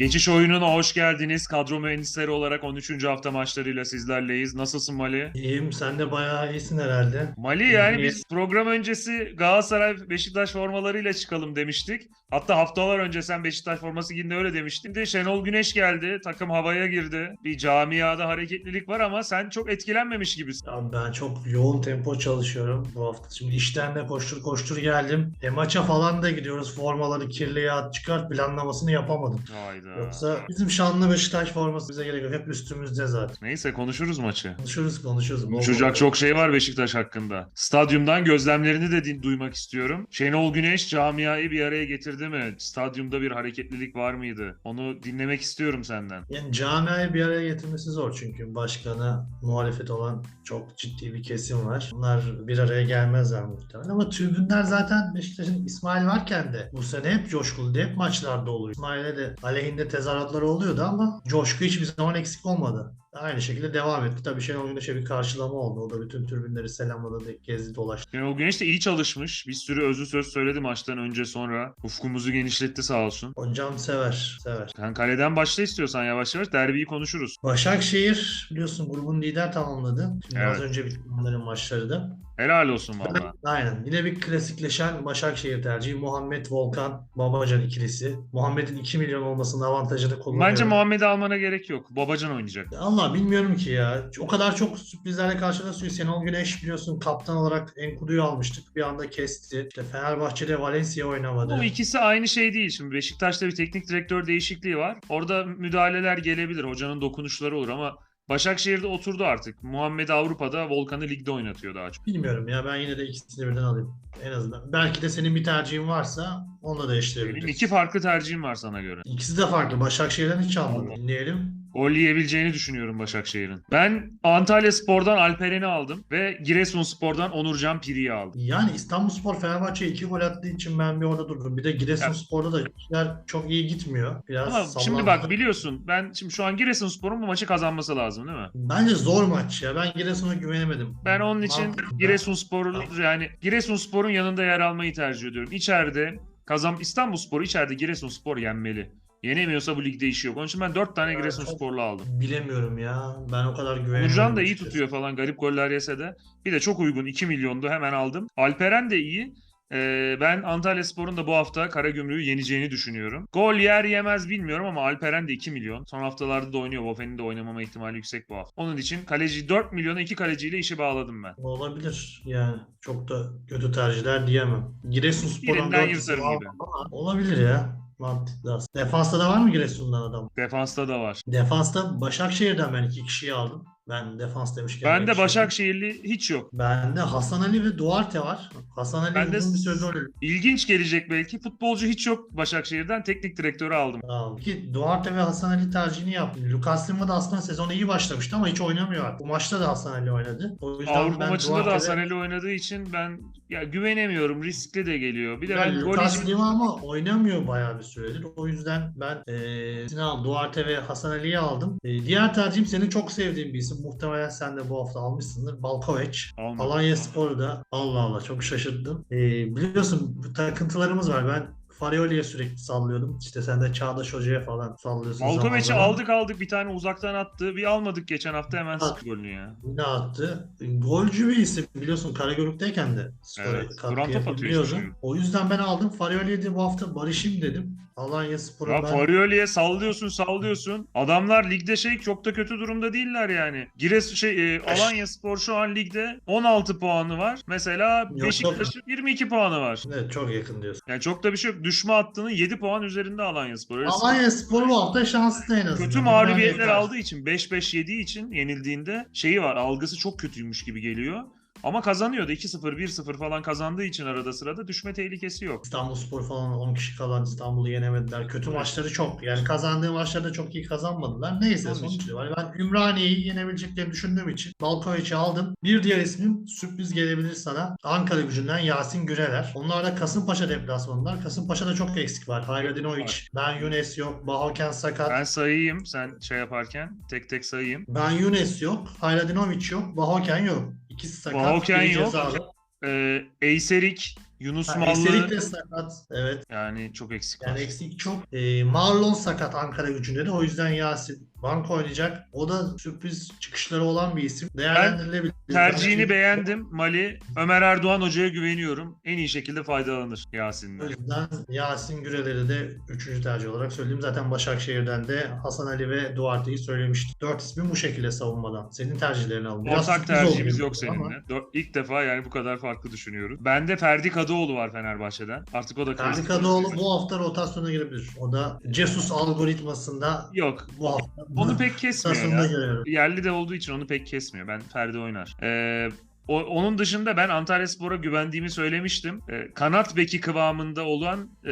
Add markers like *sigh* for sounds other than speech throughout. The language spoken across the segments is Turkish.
Geçiş oyununa hoş geldiniz. Kadro mühendisleri olarak 13. hafta maçlarıyla sizlerleyiz. Nasılsın Mali? İyiyim. Sen de bayağı iyisin herhalde. Mali yani İyi. biz program öncesi Galatasaray Beşiktaş formalarıyla çıkalım demiştik. Hatta haftalar önce sen Beşiktaş forması giydiğinde öyle demiştin de Şenol Güneş geldi. Takım havaya girdi. Bir camiada hareketlilik var ama sen çok etkilenmemiş gibisin. Abi ben çok yoğun tempo çalışıyorum bu hafta. Şimdi işten de koştur koştur geldim. E maça falan da gidiyoruz. Formaları kirliye at çıkart planlamasını yapamadım. Hayda. Yoksa bizim şanlı Beşiktaş forması bize gerek yok. Hep üstümüzde zaten. Neyse konuşuruz maçı. Konuşuruz konuşuruz. Bol bol. Konuşacak çok şey var Beşiktaş hakkında. Stadyumdan gözlemlerini de din- duymak istiyorum. Şenol Güneş camiayı bir araya getirdi mi? Stadyumda bir hareketlilik var mıydı? Onu dinlemek istiyorum senden. Yani camiayı bir araya getirmesi zor çünkü başkana muhalefet olan çok ciddi bir kesim var. Bunlar bir araya gelmezler muhtemelen ama tribünler zaten Beşiktaş'ın İsmail varken de bu sene hep coşkuluydu. Hep maçlarda oluyor. İsmail'e de aleyhinde tezahüratları oluyordu ama coşku hiçbir zaman eksik olmadı. Aynı şekilde devam etti. Tabii Şenol Güneş'e bir karşılama oldu. O da bütün tribünleri selamladı, gezdi, dolaştı. Şenol Güneş de iyi çalışmış. Bir sürü özlü söz söyledi maçtan önce sonra. Ufkumuzu genişletti sağ olsun. Hocam sever, sever. Sen kaleden başla istiyorsan yavaş yavaş derbiyi konuşuruz. Başakşehir biliyorsun grubun lider tamamladı. Şimdi az Evet. önce bitti onların maçları da. Helal olsun valla. Aynen. Yine bir klasikleşen Başakşehir tercihi. Muhammed Volkan Babacan ikilisi. Muhammed'in 2 milyon olmasının avantajını kullanıyor. Bence Muhammed'i almana gerek yok. Babacan oynayacak. Allah bilmiyorum ki ya. O kadar çok sürprizlerle karşılaşıyor. Şenol Güneş biliyorsun kaptan olarak Enkudu'yu almıştık. Bir anda kesti. İşte Fenerbahçe'de Valencia oynamadı. Bu ikisi aynı şey değil. Şimdi Beşiktaş'ta bir teknik direktör değişikliği var. Orada müdahaleler gelebilir. Hocanın dokunuşları olur ama Başakşehir'de oturdu artık. Muhammed Avrupa'da Volkan'ı ligde oynatıyor daha çok. Bilmiyorum ya. Ben yine de ikisini birden alayım. En azından. Belki de senin bir tercihin varsa onunla Benim değiştirebiliriz. iki farklı tercihim var sana göre. İkisi de farklı. Başakşehir'den hiç almadım. Dinleyelim. Gol yiyebileceğini düşünüyorum Başakşehir'in. Ben Antalya Spor'dan Alperen'i aldım ve Giresun Spor'dan Onurcan Piri'yi aldım. Yani İstanbulspor Fenerbahçe'ye iki gol attığı için ben bir orada durdum. Bir de Giresunspor'da da işler çok iyi gitmiyor. Biraz Ama şimdi sallandı. bak biliyorsun ben şimdi şu an Giresunspor'un bu maçı kazanması lazım değil mi? Bence zor maç ya. Ben Giresun'a güvenemedim. Ben onun için Mantıklı. Giresunspor'u yani Giresunspor'un yanında yer almayı tercih ediyorum. İçeride kazan İstanbulspor'u içeride Giresunspor yenmeli. Yenemiyorsa bu ligde işi yok. Onun için ben 4 tane Evet, Giresunsporlu aldım. Bilemiyorum ya. Ben o kadar güvenemiyorum. Nurcan da iyi açıkçası. tutuyor falan garip goller yese de. Bir de çok uygun 2 milyondu hemen aldım. Alperen de iyi. Ee, ben Antalya Spor'un da bu hafta Karagümrük'ü yeneceğini düşünüyorum. Gol yer yemez bilmiyorum ama Alperen de 2 milyon. Son haftalarda da oynuyor. Bofen'in de oynamama ihtimali yüksek bu hafta. Onun için kaleci 4 milyona 2 kaleciyle işi bağladım ben. Olabilir. Yani çok da kötü tercihler diyemem. Giresunspor'dan Birinden 4 yırtarım aldım gibi. Olabilir ya. Mantıklı aslında. Defansta da var mı Giresun'dan adam? Defansta da var. Defansta Başakşehir'den ben iki kişiyi aldım. Ben defans demişken. Bende kişi- Başakşehirli hiç yok. Bende Hasan Ali ve Duarte var. Hasan Ali Bende bir süredir öyle. İlginç gelecek belki. Futbolcu hiç yok Başakşehir'den. Teknik direktörü aldım. Tamam. Ki Duarte ve Hasan Ali tercihini yaptım. Lucas Lima da aslında sezona iyi başlamıştı ama hiç oynamıyor artık. Bu maçta da Hasan Ali oynadı. O yüzden Avrupa ben maçında da Duarte'de- Hasan Ali oynadığı için ben ya güvenemiyorum. Riskli de geliyor. Bir de Yani ben Lucas Lima ama oynamıyor bayağı bir süredir. O yüzden ben eee Sinan Duarte ve Hasan Ali'yi aldım. Eee, diğer tercihim senin çok sevdiğin bir isim. Muhtemelen sen de bu hafta almışsındır. Balkovic. almadım. Alanya Spor'u da Allah Allah çok şaşırdım. Ee, biliyorsun bu takıntılarımız var. Ben Farioli'ye sürekli sallıyordum. İşte sen de Çağdaş Hoca'ya falan sallıyorsun. Malkovic'i aldık aldık bir tane uzaktan attı. Bir almadık geçen hafta hemen sıktı golünü ya. Yine attı. Golcü bir isim biliyorsun Karagümrük'teyken de skora Evet, katkı yapabiliyordu. O yüzden ben aldım. Farioli'ye de bu hafta barışayım dedim. Alanya Spor'a Ya ben... Farioli'ye sallıyorsun sallıyorsun. Adamlar ligde şey çok da kötü durumda değiller yani. Gires şey e, Alanya Spor şu an ligde 16 puanı var. Mesela Beşiktaş'ın 22 puanı var. Evet çok yakın diyorsun. Yani çok da bir şey yok. Düşme hattının 7 puan üzerinde Alanya Spor. Öyle Alanya Spor bu hafta şanslı en azından. Kötü mağlubiyetler aldığı için 5-5 yediği için yenildiğinde şeyi var algısı çok kötüymüş gibi geliyor. Ama kazanıyordu 2-0 1-0 falan kazandığı için arada sırada düşme tehlikesi yok. İstanbulspor falan 10 kişi kalan İstanbul'u yenemediler. Kötü Evet. maçları çok. Yani kazandığı maçlarda çok iyi kazanmadılar. Neyse sonuç var. Ben Ümraniye'yi yenebileceklerini düşündüğüm için Balkovic'i aldım. Bir diğer ismim sürpriz gelebilir sana. Ankara gücünden Yasin Güreler. Onlar da Kasımpaşa deplasmanlar. Kasımpaşa'da çok eksik var. Hayradinovic, Ben Yunus yok. Bahoken sakat. Ben sayayım sen şey yaparken tek tek sayayım. Ben Yunus yok. Hayradinovic yok. Bahoken yok. İkisi sakat. Biri yok. cezalı. Ee, Eyserik Yunus Ha, Mallı Ekselik de sakat. Evet. yani çok eksik. Yani var. eksik çok. Ee, Marlon sakat Ankara gücünde de. O yüzden Yasin bank oynayacak. O da sürpriz çıkışları olan bir isim. Değerlendirilebilir. Tercihini Belki- beğendim. Mali, Ömer Erdoğan hocaya güveniyorum. En iyi şekilde faydalanır O Yasin'den. yüzden Yasin Güreler'i de üçüncü tercih olarak söyleyeyim. Zaten Başakşehir'den de Hasan Ali ve Duarte'yi söylemiştim. Dört ismi bu şekilde savunmadan. Senin tercihlerini alalım. Biraz Ortak tercihimiz yok ama seninle. Dör- İlk defa yani bu kadar farklı düşünüyoruz. Bende Ferdi Kadıoğlu var Fenerbahçe'den. Artık o da Ferdi Kadıoğlu bu hafta rotasyona girebilir. O da Jesus algoritmasında Yok. bu hafta Onu pek kesmiyor rotasyonda ya. görüyorum. Yerli de olduğu için onu pek kesmiyor. Ben Ferdi oynar. Ee, o- onun dışında ben Antalyaspor'a güvendiğimi söylemiştim. Ee, kanat beki kıvamında olan e,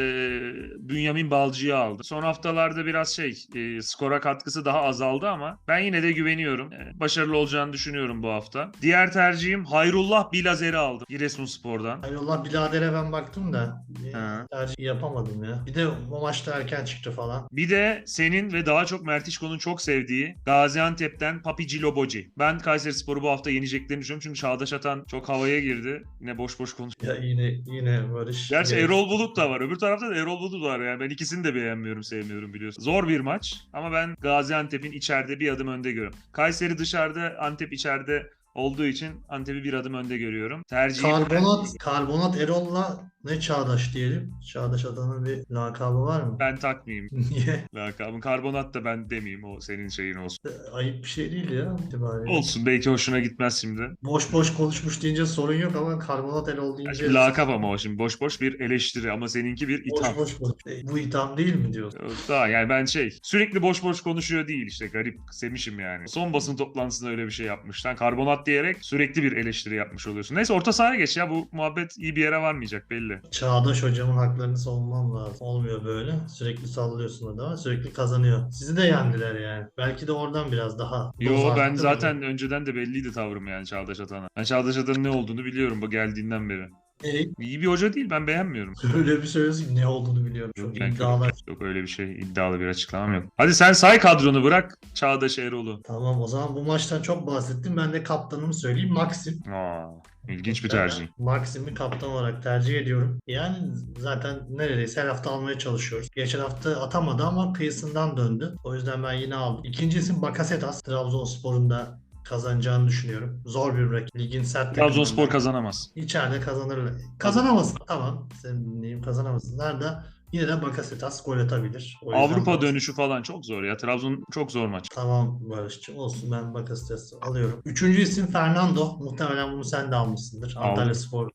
Bünyamin Balcı'yı aldı. Son haftalarda biraz şey e, skora katkısı daha azaldı ama ben yine de güveniyorum. Ee, başarılı olacağını düşünüyorum bu hafta. Diğer tercihim Hayrullah Bilazer'i aldım. Giresunspor'dan. Hayrola Bilader'e ben baktım da Ha. tercih yapamadım ya. Bir de o maçta erken çıktı falan. Bir de senin ve daha çok Mertişko'nun çok sevdiği Gaziantep'ten Papici Loboci. Ben Kayserispor'u bu hafta yeneceklerini düşünüyorum çünkü Çağdaş Atan çok havaya girdi. Yine boş boş konuşuyor. Ya yine yine Barış. Gerçi Gerek- Erol Bulut da var. Öbür tarafta da Erol Bulut var. Yani ben ikisini de beğenmiyorum, sevmiyorum biliyorsun. Zor bir maç ama ben Gaziantep'in içeride bir adım önde görüyorum. Kayseri dışarıda, Antep içeride olduğu için Antep'i bir adım önde görüyorum. Tercihim Karbonat, karbonat Erol'la ne Çağdaş diyelim? Çağdaş adamın bir lakabı var mı? ben takmayayım. *laughs* Niye? Lakabın karbonat da ben demeyeyim o senin şeyin olsun. Ayıp bir şey değil ya. itibariyle. Olsun belki hoşuna gitmez şimdi. Boş boş konuşmuş deyince sorun yok ama karbonat Erol deyince şimdi lakap ama o şimdi boş boş bir eleştiri ama seninki bir boş itham. boş konuş. E, Bu itham değil mi diyorsun? Daha yani ben şey sürekli boş boş konuşuyor değil işte garip sevmişim yani. Son basın toplantısında öyle bir şey yapmış. Sen karbonat diyerek sürekli bir eleştiri yapmış oluyorsun. Neyse orta sahaya geç ya bu muhabbet iyi bir yere varmayacak belli. Çağdaş hocamın haklarını savunmam lazım. Olmuyor böyle. Sürekli sallıyorsun adama. Sürekli kazanıyor. Sizi de yendiler yani. Belki de oradan biraz daha. Yo ben zaten önceden de belliydi tavrım yani Çağdaş Atan'a. Ben Çağdaş Atan'ın ne olduğunu biliyorum bu geldiğinden beri. Mı? E, İyi bir hoca değil ben beğenmiyorum. *laughs* öyle bir söylüyorsun ki ne olduğunu biliyorum. Yok, Çok yani iddialar. Yok öyle bir şey iddialı bir açıklamam yok. Hadi sen say kadronu bırak Çağdaş Erol'u. Tamam o zaman bu maçtan çok bahsettim. Ben de kaptanımı söyleyeyim. Maxim. Aa, ilginç bir tercih. Maxim'i kaptan olarak tercih ediyorum. Yani zaten neredeyse her hafta almaya çalışıyoruz. Geçen hafta atamadı ama kıyısından döndü. O yüzden ben yine aldım. İkinci isim Bakasetas. Trabzonspor'un da kazanacağını düşünüyorum. Zor bir rakip. Ligin sert Trabzonspor kazanamaz. İçeride kazanırlar. Kazanamasın. Tamam. Seni dinleyeyim. Kazanamasınlar da yine de Bakasetas gol atabilir. O yüzden Avrupa Bakasetas- dönüşü falan çok zor ya. Trabzon çok zor maç. Tamam Barış'cığım olsun ben Bakasetas'ı alıyorum. Üçüncü isim Fernando. Muhtemelen bunu sen de almışsındır. Antalya Spor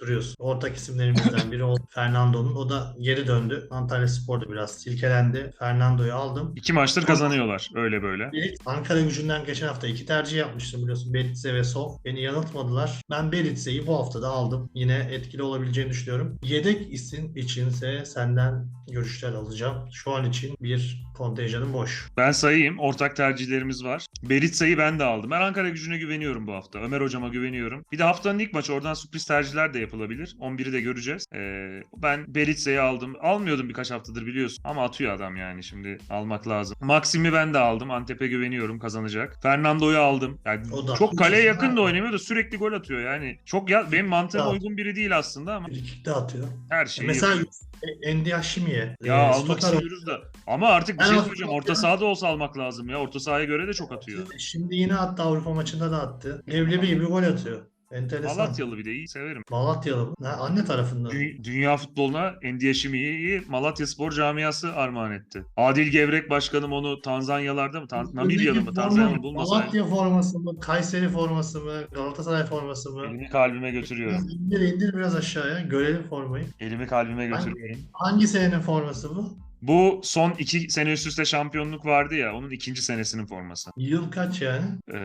duruyorsun. Ortak isimlerimizden biri oldu Fernando'nun. O da geri döndü. Antalya Spor'da biraz silkelendi. Fernando'yu aldım. İki maçtır kazanıyorlar öyle böyle. Berit, Ankara gücünden geçen hafta iki tercih yapmıştım biliyorsun. Beritse ve Sol. Beni yanıltmadılar. Ben Beritse'yi bu hafta da aldım. Yine etkili olabileceğini düşünüyorum. Yedek isim içinse senden görüşler alacağım. Şu an için bir kontenjanım boş. Ben sayayım. Ortak tercihlerimiz var. Beritsa'yı ben de aldım. Ben Ankara gücüne güveniyorum bu hafta. Ömer hocama güveniyorum. Bir de haftanın ilk maçı. Oradan sürpriz tercihler de yapılabilir. 11'i de göreceğiz. Ee, ben Beritsa'yı aldım. Almıyordum birkaç haftadır biliyorsun. Ama atıyor adam yani. Şimdi almak lazım. Maxim'i ben de aldım. Antep'e güveniyorum kazanacak. Fernando'yu aldım. Yani çok kaleye yakın da oynamıyor da sürekli gol atıyor. Yani çok ya benim mantığıma uygun biri değil aslında ama Frikik'te atıyor. her şeyi Mesela yapıyor. Endi Hashimiye. Ya e, almak istiyoruz da. Ama artık bir şey Evet, söyleyeceğim. Orta sahada olsa almak lazım ya. Orta sahaya göre de çok atıyor. atıyor. Şimdi yine attı Avrupa maçında da attı. Leblebi gibi gol atıyor. Enteresan. Malatyalı bir de iyi severim. Malatyalı mı? Ha, anne tarafından. Dü- Dünya futboluna Endiyeşimi'yi Malatya Spor Camiası armağan etti. Adil Gevrek başkanım onu Tanzanyalarda mı? Tan- Namibyalı mı? Forma- Tanzanya mı? Bulmasaydı. Malatya forması mı? Kayseri forması mı? Galatasaray forması mı? Elimi kalbime götürüyorum. Biraz indir indir biraz aşağıya. Görelim formayı. Elimi kalbime götürüyorum. Hangi senenin forması bu? Bu son iki sene üst üste şampiyonluk vardı ya. Onun ikinci senesinin forması. Yıl kaç yani? Ee,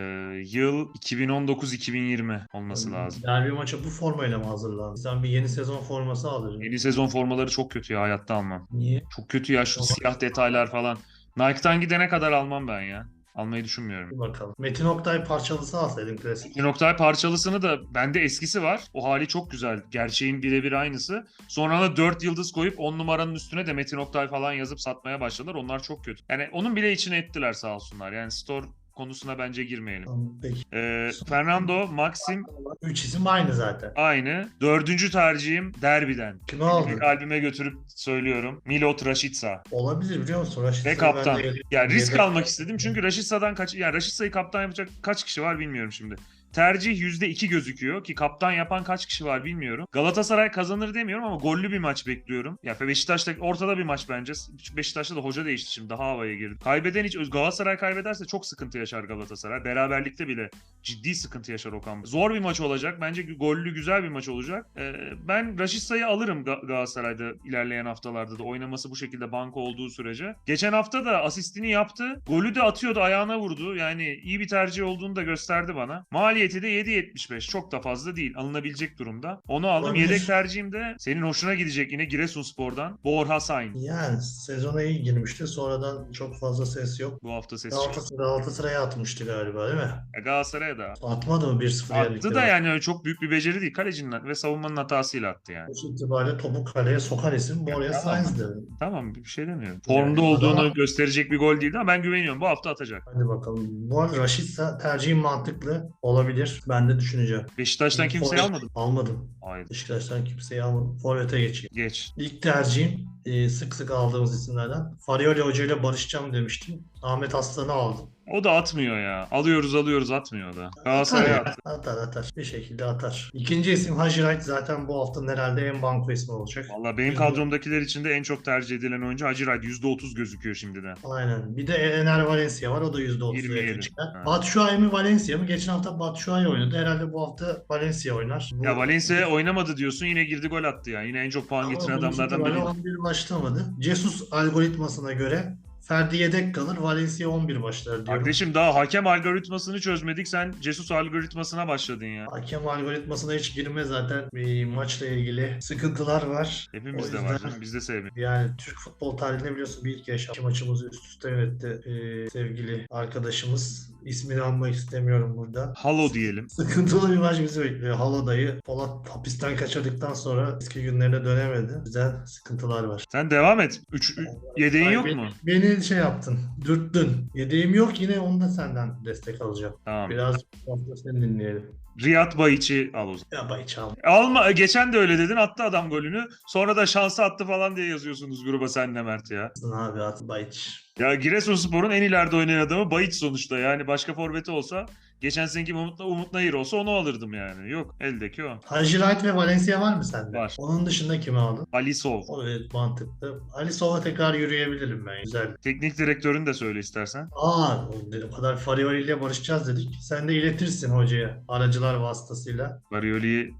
yıl 2019-2020 olması lazım. Derbi maça bu formayla mı hazırlandın? Sen bir yeni sezon forması alacaksın. Yeni sezon formaları çok kötü ya. Hayatta almam. Niye? Çok kötü ya şu Tamam. siyah detaylar falan. Nike'tan gidene kadar almam ben ya. Almayı düşünmüyorum. Bir bakalım. Metin Oktay parçalısı alsaydın klasik. Bir Oktay parçalısını da bende eskisi var. O hali çok güzel. Gerçeğin birebir aynısı. Sonra da 4 yıldız koyup 10 numaranın üstüne de Metin Oktay falan yazıp satmaya başladılar. Onlar çok kötü. Yani onun bile içine ettiler sağ olsunlar. Yani store konusuna bence girmeyelim. Tamam, Peki. Ee, Fernando, Maxim Üç isim aynı zaten. aynı. Dördüncü tercihim derbiden. Kimi aldın? Kalbime götürüp söylüyorum. Milot Rashica. Olabilir biliyor musun? Raşit Ve kaptan. de- Yani risk almak istedim çünkü Rashica'dan kaç yani Rashica'yı kaptan yapacak kaç kişi var bilmiyorum şimdi. Tercih %2 gözüküyor ki kaptan yapan kaç kişi var bilmiyorum. Galatasaray kazanır demiyorum ama gollü bir maç bekliyorum. Ya Beşiktaş'ta ortada bir maç bence. Beşiktaş'ta da hoca değişti şimdi daha havaya girdi. Kaybeden hiç Galatasaray kaybederse çok sıkıntı yaşar Galatasaray. Beraberlikte bile ciddi sıkıntı yaşar Okan. Zor bir maç olacak. Bence gollü güzel bir maç olacak. Ee, ben Raşitsa'yı alırım Ga- Galatasaray'da ilerleyen haftalarda da oynaması bu şekilde banko olduğu sürece. Geçen hafta da asistini yaptı. Golü de atıyordu ayağına vurdu. Yani iyi bir tercih olduğunu da gösterdi bana. Maliyeti de 7.75. Çok da fazla değil. Alınabilecek durumda. Onu aldım. Olabilir. Yedek tercihim de senin hoşuna gidecek yine Giresunspor'dan. Borja Sain. Yani sezona iyi girmişti. Sonradan çok fazla ses yok. Bu hafta ses. Galatasaray, Galatasaray'a atmıştı galiba değil mi? Ya Galatasaray'a da. Atmadı mı 1-0 Attı da yani çok büyük bir beceri değil. Kalecinin ve savunmanın hatasıyla attı yani. Sonuç itibariyle topu kaleye sokan isim Borja tamam. Sainz'di. Tamam bir şey demiyorum. Yani Formda olduğunu adam- gösterecek bir gol değildi ama ben güveniyorum. Bu hafta atacak. Hadi bakalım. Bu arada Raşitsa tercihim mantıklı olabilir. Ben de düşüneceğim. Beşiktaş'tan kimseyi Forvet- almadın. Almadım. Hayır. Beşiktaş'tan kimseyi almadım. Forvet'e geçeyim. Geç. İlk tercihim e, sık sık aldığımız isimlerden. Farioli Hoca ile barışacağım demiştim. Ahmet Aslan'ı aldım. O da atmıyor ya. Alıyoruz alıyoruz atmıyor o da. Atar, Galatasaray'a ya. attı. atar atar. Bir şekilde atar. İkinci isim Hacı Wright zaten bu haftanın herhalde en banko ismi olacak. Valla benim kadromdakiler içinde en çok tercih edilen oyuncu Hacı Wright. %30 gözüküyor şimdiden. Aynen. Bir de Ener Valencia var. O da %30'a 27. yakın çıkar. Batshuayi mi Valencia mı? Geçen hafta Batshuayi oynadı. Herhalde bu hafta Valencia oynar. Bu- Ya Valencia oynamadı diyorsun yine girdi gol attı ya. Yine en çok puan Ama getiren adamlardan biri. 11 başlamadı. Jesus algoritmasına göre Ferdi yedek kalır. Valencia 11 başlar diyorum. Kardeşim daha hakem algoritmasını çözmedik. Sen Jesus algoritmasına başladın ya. Hakem algoritmasına hiç girme zaten. Bir maçla ilgili sıkıntılar var. Hepimizde var yüzden- canım. Biz de sevmiyoruz. Yani Türk futbol tarihinde biliyorsun bir ilk yaşam. İki maçımızı üst üste yönetti ee, sevgili arkadaşımız. İsmini almak istemiyorum burada. Halo diyelim. Sıkıntılı bir maç bizi bekliyor. Halo dayı Polat hapisten kaçırdıktan sonra eski günlerine dönemedi. Güzel sıkıntılar var. Sen devam et. 3 yedeğin Ay, yok beni- mu? Beni şey yaptın, dürttün. Yedeğim yok yine onu da senden destek alacağım. Tamam. Biraz hafta seni dinleyelim. Riyad Bayiç'i al o zaman. Ya bay çal. Alma, geçen de öyle dedin attı adam golünü. Sonra da şansı attı falan diye yazıyorsunuz gruba senle Mert ya. Abi at Bayiç. Ya Giresunspor'un en ileride oynayan adamı Bayiç sonuçta. Yani başka forveti olsa geçen seneki Umut, Umut Nayır olsa onu alırdım yani. Yok eldeki o. Hacı Wright ve Valencia var mı sende? Var. Onun dışında kimi aldın? Alisov. O evet mantıklı. Ali Sova tekrar yürüyebilirim ben. Güzel. Teknik direktörünü de söyle istersen. Aa o kadar Farioli ile barışacağız dedik. Sen de iletirsin hocaya aracılar vasıtasıyla. Varioli'yi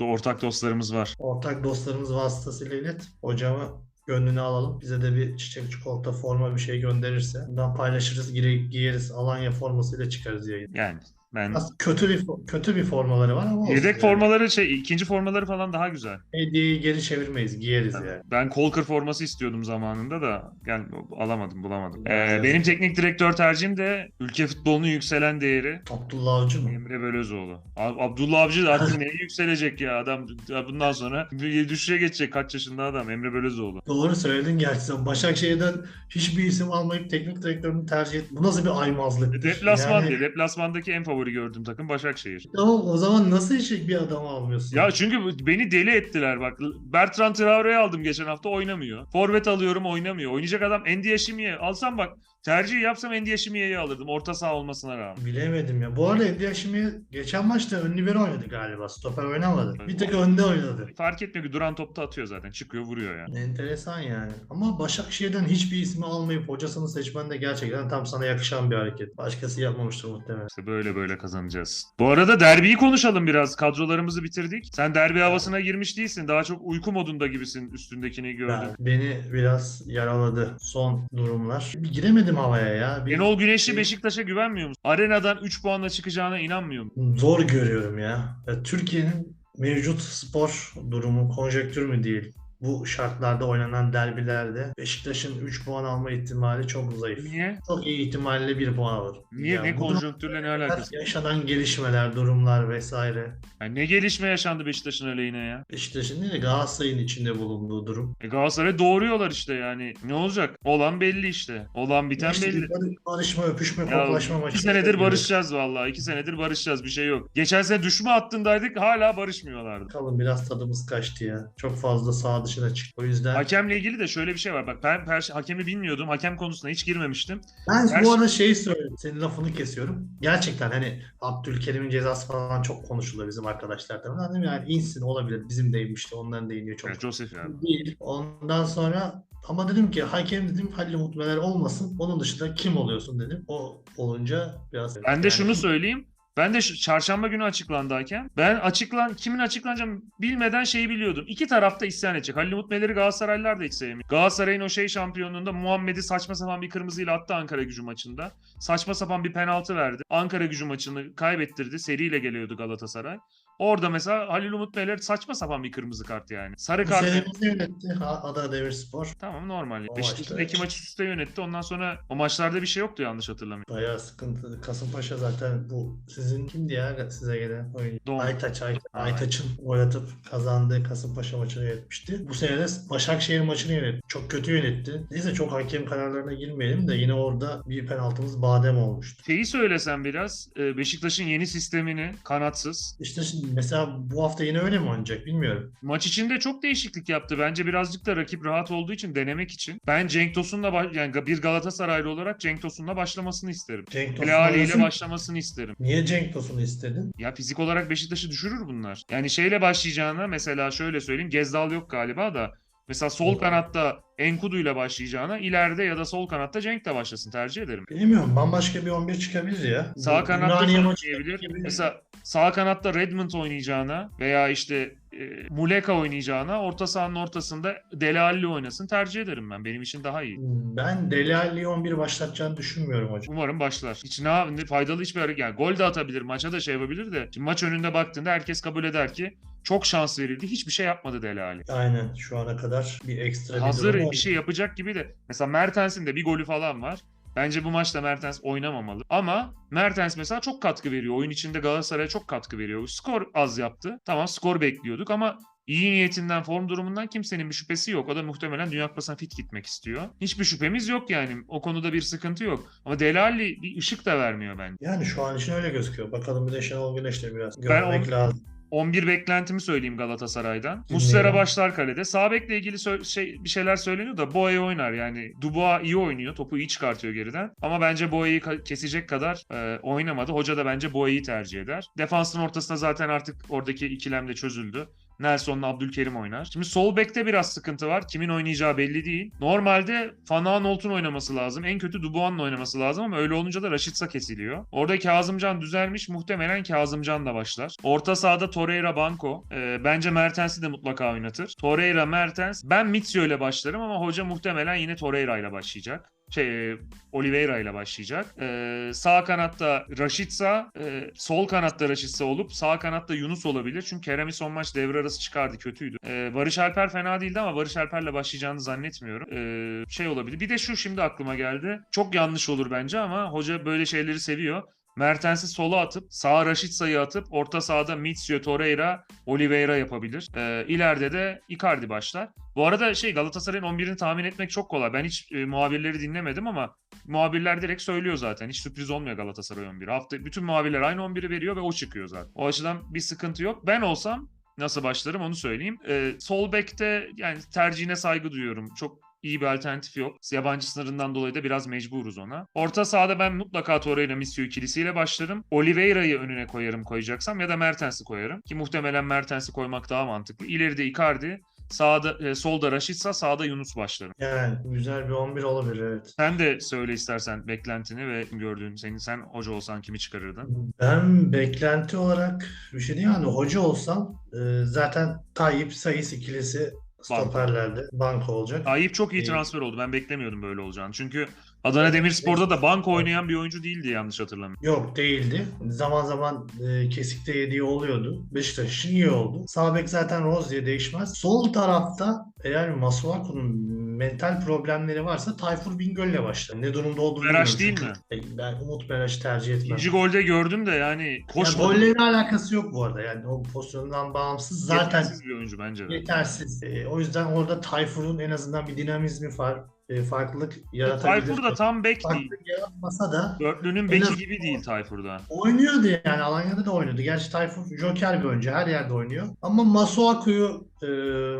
ortak dostlarımız var. Ortak dostlarımız vasıtasıyla ilet. Hocama gönlünü alalım. Bize de bir çiçek çikolata forma bir şey gönderirse. Bundan paylaşırız, gire- giyeriz. Alanya formasıyla çıkarız yayın. Yani ben Aslında kötü bir kötü bir formaları var ama yedek yani. formaları şey ikinci formaları falan daha güzel. Hediyeyi geri çevirmeyiz, giyeriz yani. Ben Kolkır forması istiyordum zamanında da gel alamadım bulamadım. Ee, Evet. benim teknik direktör tercihim de ülke futbolunun yükselen değeri Abdullah Avcı mı? Emre Belözoğlu. Ab- Abdullah Avcı da artık neye *laughs* yükselecek ya adam bundan sonra düşüşe geçecek kaç yaşında adam Emre Belözoğlu. Doğru söyledin gerçi sen. Başakşehir'den hiçbir isim almayıp teknik direktörünü tercih et. Bu nasıl bir aymazlık? Deplasman Yani- diye. Deplasmandaki en favori gördüğüm takım Başakşehir. Tamam o zaman nasıl eşek bir adam almıyorsun? Ya çünkü beni deli ettiler bak. Bertrand Traore'yi aldım geçen hafta oynamıyor. Forvet alıyorum oynamıyor. Oynayacak adam Endiaşimiye. Alsam bak tercih yapsam Endiaşimiye'yi alırdım orta saha olmasına rağmen. Bilemedim ya. Bu arada şimdi geçen maçta ön libero oynadı galiba. Stoper oynamadı. Bir tek önde oynadı. Fark etmiyor ki duran topta atıyor zaten. Çıkıyor vuruyor yani. Enteresan yani. Ama Başakşehir'den hiçbir ismi almayıp hocasını seçmen de gerçekten tam sana yakışan bir hareket. Başkası yapmamıştır muhtemelen. İşte böyle böyle kazanacağız. Bu arada derbiyi konuşalım biraz. Kadrolarımızı bitirdik. Sen derbi havasına girmiş değilsin. Daha çok uyku modunda gibisin üstündekini gördüm. Yani beni biraz yaraladı son durumlar. Bir giremedim havaya ya. Bir Enol Güneşli bir- Beşiktaş'a güvenmiyor musun? Arenadan 3 puanla çıkacağına inanmıyor musun? zor görüyorum ya. ya Türkiye'nin mevcut spor durumu konjektür mü değil. Bu şartlarda oynanan derbilerde Beşiktaş'ın 3 puan alma ihtimali çok zayıf. Niye? Çok iyi ihtimalle 1 puan alır. Niye? Yani ne konjonktürle ne alakası? Yaşanan gelişmeler, durumlar vesaire. Yani ne gelişme yaşandı Beşiktaş'ın aleyhine ya? Beşiktaş'ın değil de Galatasaray'ın içinde bulunduğu durum. E Galatasaray doğuruyorlar işte yani. Ne olacak? Olan belli işte. Olan biten İşte belli. barışma, öpüşme, Ya koklaşma maçı. iki senedir barışacağız vallahi. İki senedir barışacağız. Bir şey yok. Geçen sene düşme hattındaydık. Hala barışmıyorlardı. Bakalım biraz tadımız kaçtı ya. Çok fazla sağ dışına çıktı. O yüzden Hakemle ilgili de şöyle bir şey var. Bak ben per- hakemi bilmiyordum. Hakem konusuna hiç girmemiştim. ben Her bu şey- arada şeyi söyleyeyim. Senin lafını kesiyorum. Gerçekten hani Abdülkerim'in cezası falan çok konuşuluyor bizim arkadaşlar tarafından. Değil mi? Yani insin olabilir. Bizim değmişti. Onların değiniyor çok. Yani Joseph yani. Değil. Ondan sonra ama dedim ki hakem dedim Halil Umut Meler olmasın. Onun dışında kim oluyorsun dedim. O olunca biraz... Ben de Yani- şunu söyleyeyim. Ben de çarşamba günü açıklandı. Ben açıklan kimin açıklanacağını bilmeden şeyi biliyordum. İki tarafta isyan edecek. Halil Umut Meler'i Galatasaraylılar da hiç sevmiyor. Galatasaray'ın o şey şampiyonluğunda Muhammed'i saçma sapan bir kırmızıyla attı Ankara gücü maçında. Saçma sapan bir penaltı verdi. Ankara gücü maçını kaybettirdi. Seriyle geliyordu Galatasaray. Orada mesela Halil Umut Meler saçma sapan bir kırmızı kart yani. Sarı kart. sene bizi yönetti Adana Demirspor. Tamam normal. O iki maçı üst üste yönetti. Ondan sonra o maçlarda bir şey yoktu yanlış hatırlamıyorum. Bayağı sıkıntı. Kasımpaşa zaten bu sizin kimdi ya size gelen oyuncu? Doğru. Aytaç, Ay- Ha, Aytaç'ın gol atıp kazandığı Kasımpaşa maçını yönetmişti. Bu sene de Başakşehir maçını yönetti. Çok kötü yönetti. Neyse çok hakem kararlarına girmeyelim de yine orada bir penaltımız badem olmuştu. Şeyi söylesem biraz. e, Beşiktaş'ın yeni sistemini kanatsız. İşte şimdi mesela bu hafta yine öyle mi oynayacak bilmiyorum. Maç içinde çok değişiklik yaptı. Bence birazcık da rakip rahat olduğu için denemek için. Ben Cenk Tosun'la baş- yani bir Galatasaraylı olarak Cenk Tosun'la başlamasını isterim. Cenk Tosun Ali ile başlamasını isterim. Niye Cenk Tosun'u istedin? Ya fizik olarak Beşiktaş'ı düşürür bunlar. Yani şeyle başlayacağına mesela şöyle söyleyeyim. Gezdal yok galiba da. Mesela sol kanatta Enkudu ile başlayacağına ileride ya da sol kanatta Cenk de başlasın tercih ederim. Bilmiyorum. Bambaşka bir 11 çıkabilir ya. Sağ kanatta gibi- Mesela sağ kanatta Redmond oynayacağına veya işte e, Muleka oynayacağına orta sahanın ortasında Dele Alli oynasın tercih ederim ben. Benim için daha iyi. Ben Deli Alli'yi 11 başlatacağını düşünmüyorum hocam. Umarım başlar. Hiç ne, ne faydalı hiçbir hareket. Yani gol de atabilir, maça da şey yapabilir de. Şimdi maç önünde baktığında herkes kabul eder ki çok şans verildi. Hiçbir şey yapmadı Dele Alli. Aynen şu ana kadar bir ekstra bir Hazır durum bir şey yapacak gibi de. Mesela Mertens'in de bir golü falan var. Bence bu maçta Mertens oynamamalı. Ama Mertens mesela çok katkı veriyor. Oyun içinde Galatasaray'a çok katkı veriyor. Skor az yaptı. Tamam skor bekliyorduk ama iyi niyetinden, form durumundan kimsenin bir şüphesi yok. O da muhtemelen Dünya Kupası'na fit gitmek istiyor. Hiçbir şüphemiz yok yani. O konuda bir sıkıntı yok. Ama Dele Alli bir ışık da vermiyor bence. Yani şu an için öyle gözüküyor. Bakalım bir de Şenol Güneş'le biraz Ben görmek on- lazım. 11 beklentimi söyleyeyim Galatasaray'dan. Muslera başlar kalede. Sağ bekle ilgili sö- şey bir şeyler söyleniyor da Boye oynar yani. Dubois iyi oynuyor. Topu iyi çıkartıyor geriden. Ama bence Boye'yi ka- kesecek kadar e, oynamadı. Hoca da bence Boye'yi tercih eder. Defansın ortasında zaten artık oradaki ikilem de çözüldü. Nelson'la Abdülkerim oynar. Şimdi sol bekte biraz sıkıntı var. Kimin oynayacağı belli değil. Normalde Fana Nolt'un oynaması lazım. En kötü Dubois'un oynaması lazım ama öyle olunca da Raşitsa kesiliyor. Orada Kazımcan düzelmiş. Muhtemelen Kazımcan da başlar. Orta sahada Torreira Banco. Ee, bence Mertens'i de mutlaka oynatır. Torreira Mertens. Ben Mitsio ile başlarım ama hoca muhtemelen yine Torreira ile başlayacak şey e, Oliveira ile başlayacak. Ee, sağ kanatta Raşitsa, e, sol kanatta Raşitsa olup sağ kanatta Yunus olabilir. Çünkü Kerem'i son maç devre arası çıkardı kötüydü. Ee, Barış Alper fena değildi ama Barış Alper'le başlayacağını zannetmiyorum. Ee, şey olabilir. Bir de şu şimdi aklıma geldi. Çok yanlış olur bence ama hoca böyle şeyleri seviyor. Mertens'i sola atıp sağa Raşitsa'yı atıp orta sahada Mitsio, Torreira, Oliveira yapabilir. Ee, ileride de Icardi başlar. Bu arada şey Galatasaray'ın 11'ini tahmin etmek çok kolay. Ben hiç e, muhabirleri dinlemedim ama muhabirler direkt söylüyor zaten. Hiç sürpriz olmuyor Galatasaray 11'i. Hafta bütün muhabirler aynı 11'i veriyor ve o çıkıyor zaten. O açıdan bir sıkıntı yok. Ben olsam nasıl başlarım onu söyleyeyim. Ee, sol bekte yani tercihine saygı duyuyorum. Çok iyi bir alternatif yok. Yabancı sınırından dolayı da biraz mecburuz ona. Orta sahada ben mutlaka Torreira Missio ikilisiyle başlarım. Oliveira'yı önüne koyarım koyacaksam ya da Mertens'i koyarım. Ki muhtemelen Mertens'i koymak daha mantıklı. İleride Icardi, sağda e, solda Raşitsa, sağda Yunus başlarım. Yani güzel bir 11 olabilir evet. Sen de söyle istersen beklentini ve gördüğün seni sen hoca olsan kimi çıkarırdın? Ben beklenti olarak bir şey diyeyim. Yani hoca olsam e, zaten Tayyip Sayıs ikilisi stoperlerde banko olacak. Tayyip çok iyi İyi. transfer oldu. Ben beklemiyordum böyle olacağını. Çünkü Adana Demirspor'da da bank oynayan bir oyuncu değildi yanlış hatırlamıyorum. Yok değildi. Zaman zaman e, kesikte yediği oluyordu. Beşiktaş için iyi oldu. Sağ bek zaten Rozier değişmez. Sol tarafta eğer Masuaku'nun mental problemleri varsa Tayfur Bingöl'le başlar. Ne durumda olduğunu bilmiyorum değil çünkü. Ben Umut Meraş'ı tercih etmem. İkinci golde gördüm de yani Ya koşmadı. gollerle alakası yok bu arada. Yani o pozisyondan bağımsız zaten Yetersiz bir oyuncu bence de. yetersiz. E, o yüzden orada Tayfur'un en azından bir dinamizmi var. E, farklılık yaratabilir. Tayfur da tam bek değil. Farklılık yaratmasa da Dörtlünün beki gibi değil Tayfur'da. Oynuyordu yani Alanya'da da oynuyordu. Gerçi Tayfur Joker bir oyuncu her yerde oynuyor. Ama Masuaku'yu e,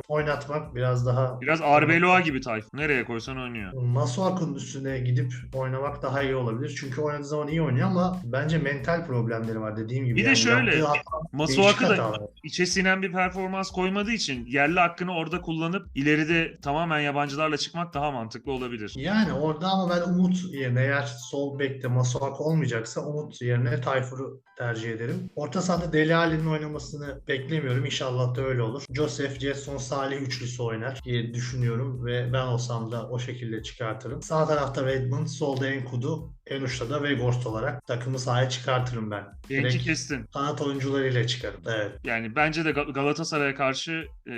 oynatmak biraz daha Biraz Arbeloa gibi Tayfur. Nereye koysan oynuyor. Masuaku'nun üstüne gidip oynamak daha iyi olabilir. Çünkü oynadığı zaman iyi oynuyor ama bence mental problemleri var dediğim gibi. Bir de Yani şöyle, yaptığı hata- Masuaku da içe sinen bir performans koymadığı için yerli hakkını orada kullanıp ileride tamamen yabancılarla çıkmak daha mantıklı olabilir. Yani orada ama ben Umut yerine eğer sol bekte Masuaku olmayacaksa Umut yerine Tayfur'u tercih ederim. Orta sahada Deli Ali'nin oynamasını beklemiyorum. İnşallah da öyle olur. Joseph, Jetson, Salih üçlüsü oynar diye düşünüyorum ve ben olsam da o şekilde çıkartırım. Sağ tarafta Redmond, solda Enkudu, en uçta da Weghorst olarak takımı sahaya çıkartırım ben. Direkt kestin. kanat oyuncularıyla çıkarım. Evet. Yani bence de Gal- Galatasaray'a karşı e,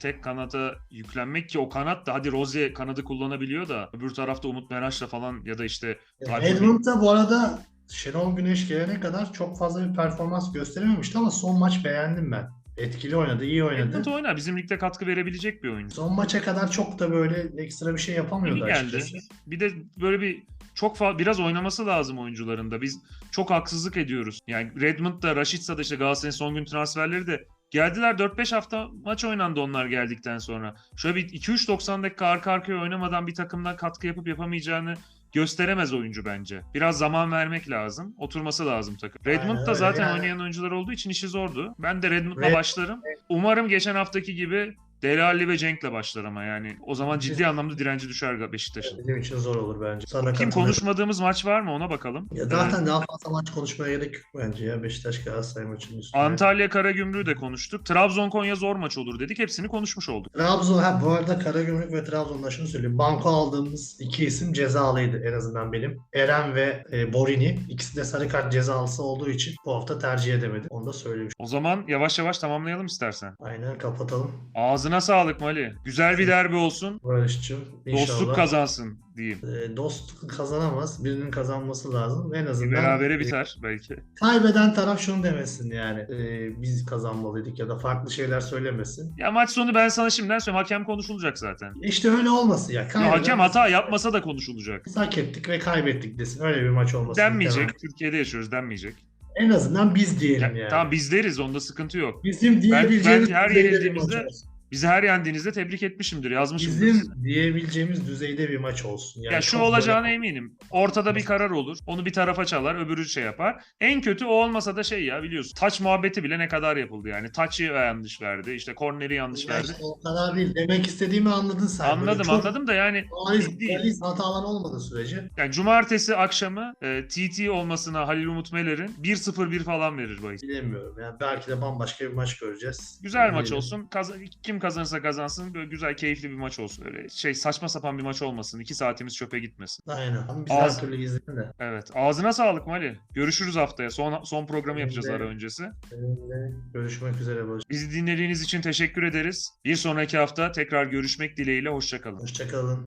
tek kanata yüklenmek ki o kanat da hadi Rozier kanadı kullanabiliyor da öbür tarafta Umut Meraş'la falan ya da işte Edmund da bu arada Şenol Güneş gelene kadar çok fazla bir performans gösterememişti ama son maç beğendim ben. Etkili oynadı, iyi oynadı. Edmund oynar. Bizim ligde katkı verebilecek bir oyuncu. Son maça kadar çok da böyle ekstra bir şey yapamıyordu İyi geldi. açıkçası. Bir de böyle bir çok biraz oynaması lazım oyuncuların da. Biz çok haksızlık ediyoruz. Yani Redmond da Rashica da işte Galatasaray'ın son gün transferleri de geldiler 4-5 hafta maç oynandı onlar geldikten sonra. Şöyle bir 2-3 90 dakika arka arkaya oynamadan bir takımdan katkı yapıp yapamayacağını gösteremez oyuncu bence. Biraz zaman vermek lazım. Oturması lazım takım. Redmond da zaten Yani- oynayan oyuncular olduğu için işi zordu. Ben de Redmond'la Red- başlarım. Umarım geçen haftaki gibi Deli Ali ve Cenk'le başlar ama yani. O zaman ciddi anlamda direnci düşer Beşiktaş'ın. Bizim için zor olur bence. Sana Kim konuşmadığımız maç var mı ona bakalım. Ya zaten daha fazla maç konuşmaya gerek yok bence ya Beşiktaş Galatasaray maçının üstüne. Antalya Karagümrük'ü de konuştuk. Trabzon Konya zor maç olur dedik. Hepsini konuşmuş olduk. Trabzon, ha bu arada Karagümrük ve Trabzon'da şunu söyleyeyim. Banko aldığımız iki isim cezalıydı en azından benim. Eren ve e, Borini. İkisi de sarı kart cezalısı olduğu için bu hafta tercih edemedim. Onu da söylemiş. O zaman yavaş yavaş tamamlayalım istersen. Aynen kapatalım. Ağzına sağlık Mali. Güzel bir derbi olsun. Barış'cığım inşallah. Dostluk kazansın diyeyim. E, dostluk kazanamaz. Birinin kazanması lazım. En azından Berabere e, biter belki. kaybeden taraf şunu demesin yani. e, biz kazanmalıydık ya da farklı şeyler söylemesin. Ya maç sonu ben sana şimdiden söyleyeyim. Hakem konuşulacak zaten. İşte öyle olmasın ya. Ya hakem hata yapmasa da konuşulacak. Biz hak ettik ve kaybettik desin. Öyle bir maç olmasın. Denmeyecek. Türkiye'de yaşıyoruz denmeyecek. En azından biz diyelim Ya, yani. Tamam biz deriz onda sıkıntı yok. Bizim diyebileceğimiz ben her düzeyde bir yenildiğimizde. Bizi her yendiğinizde tebrik etmişimdir. Yazmışımdır. size. Bizim diyebileceğimiz düzeyde bir maç olsun. Yani ya şu olacağına böyle- eminim. Ortada bir karar olur. Onu bir tarafa çalar, öbürü şey yapar. En kötü o olmasa da şey ya biliyorsun. Taç muhabbeti bile ne kadar yapıldı yani. Taç'ı yanlış verdi. işte korneri yanlış Ya verdi. işte o kadar değil. Demek istediğimi anladın sen. Anladım çok anladım da yani ciddi. bariz hatalar olmadığı sürece yani cumartesi akşamı e, TT olmasına Halil Umut Meler'in 1-0-1 falan verir bahis. bilemiyorum. Yani belki de bambaşka bir maç göreceğiz. Güzel maç Bilelim. olsun. Kaz- kim kazanırsa kazansın. Böyle güzel, keyifli bir maç olsun. Öyle şey saçma sapan bir maç olmasın. İki saatimiz çöpe gitmesin. Aynen. Ama biz Ağız- her türlü izleyelim de. Evet. Ağzına sağlık Mali. Görüşürüz haftaya. Son son programı yapacağız Evet. ara öncesi. Seninle görüşmek üzere Barış. Bizi dinlediğiniz için teşekkür ederiz. Bir sonraki hafta tekrar görüşmek dileğiyle. Hoşçakalın. Hoşçakalın.